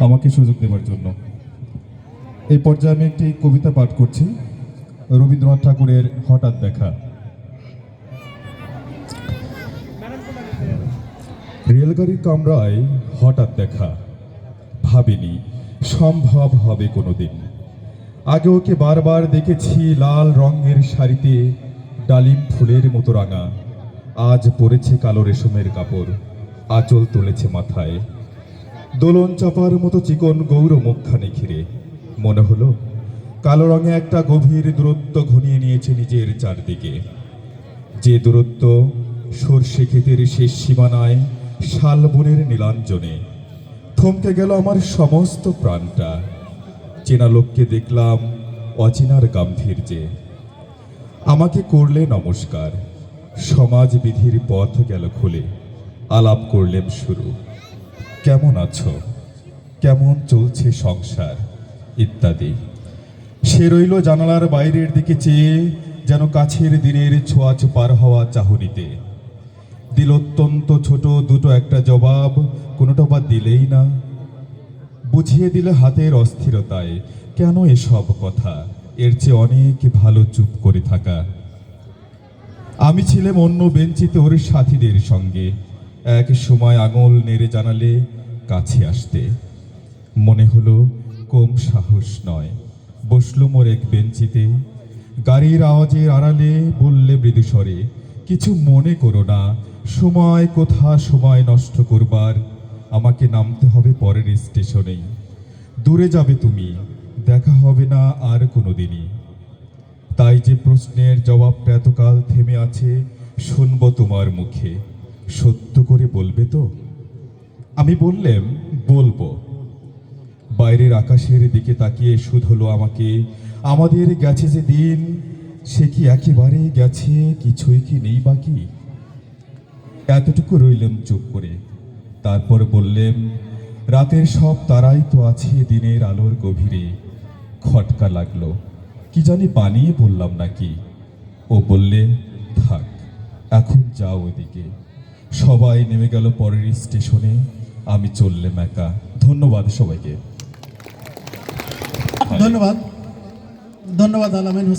আমাকে সুযোগ দেওয়ার জন্য। এই পর্যায়ে আমি একটি কবিতা পাঠ করছি, রবীন্দ্রনাথ ঠাকুরের হঠাৎ দেখা। রেলগাড়ির কামরায় হঠাৎ দেখা। ভাবিনি, সম্ভব হবে কোনোদিন। আগে ওকে বারবার দেখেছি লাল রঙের শাড়িতে ডালিম ফুলের মতো রাঙা। আজ পরেছে কালো রেশমের কাপড়, আঁচল তুলেছে মাথায়। দোলন চাপার মতো চিকন গৌর মুখখানে ঘিরে। মনে হলো, কালো রঙে একটা গভীর দূরত্ব ঘনিয়ে নিয়েছে নিজের চারদিকে। যে দূরত্ব সর্ষে ক্ষেতের শেষ সীমানায় শালবনের নীলাঞ্জনে। থমকে গেল আমার সমস্ত প্রাণটা। চেনা লোককে দেখলাম অচেনার গাম্ভীর্যে। আমাকে করলে নমস্কার। সমাজ বিধির পথ গেল খুলে। আলাপ করলেন শুরু। কেমন আছো? কেমন চলছে সংসার? ইত্যাদি। সে রইল জানালার বাইরের দিকে চেয়ে যেন কাছের দিনের ছোঁয়াচ পার হওয়া চাহনিতে। দিল অত্যন্ত ছোট দুটো একটা জবাব, কোনোটা বা দিলেই না। বুঝিয়ে দিলে হাতের অস্থিরতায়, কেন এসব কথা? এর চেয়ে অনেক ভালো চুপ করে থাকা। আমি ছিলাম অন্য বেঞ্চিতে ওর সাথীদের সঙ্গে। এক সময় আঙুল নেড়ে জানালে, কাছে আসতে। মনে হলো, কম সাহস নয়। বসলুম ওর এক বেঞ্চিতে। গাড়ির আওয়াজের আড়ালে বললে মৃদুস্বরে, কিছু মনে করো না, সময় কোথা সময় নষ্ট করবার? আমাকে নামতে হবে পরের স্টেশনেই। দূরে যাবে তুমি, দেখা হবে না আর কোনোদিনই। তাই যে প্রশ্নের জবাবটা এতকাল থেমে আছে, শুনব তোমার মুখে। সত্য করে বলবে তো? আমি বললাম, বলব। বাইরের আকাশের দিকে তাকিয়ে সুদ হলো আমাকে। আমাদের গেছে যে দিন, সে কি একেবারে গেছে, কিছুই কি নেই বাকি এতটুকু রইলাম চুপ করে। তারপর বললেন রাতের সব তারাই তো আছে দিনের আলোর গভীরে। খটকা লাগল। কি জানি বানিয়ে বললাম নাকি? ও বললে, থাক, এখন যাও ওদিকে সবাই নেমে গেল পরের স্টেশনে। আমি চললাম একা। ধন্যবাদ সবাইকে। ধন্যবাদ। ধন্যবাদ আলামিন